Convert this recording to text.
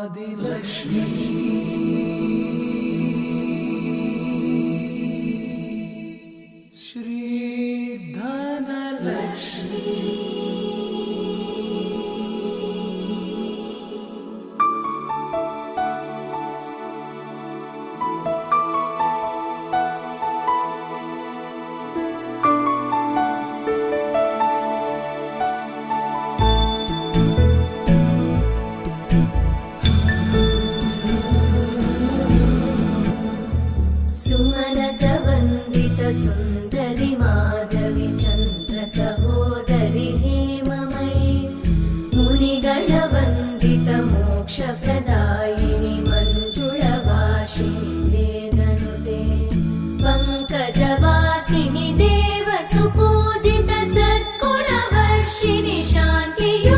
Adilakshmi श्रीधनलक्ष्मी सहोदरि हेममयि मुनिगणवन्दितमोक्षप्रदायिनि मञ्जुळवासिनि वेदनुते। पङ्कजवासिनि देवसुपूजितसद्गुणवर्षिणि शान्तियु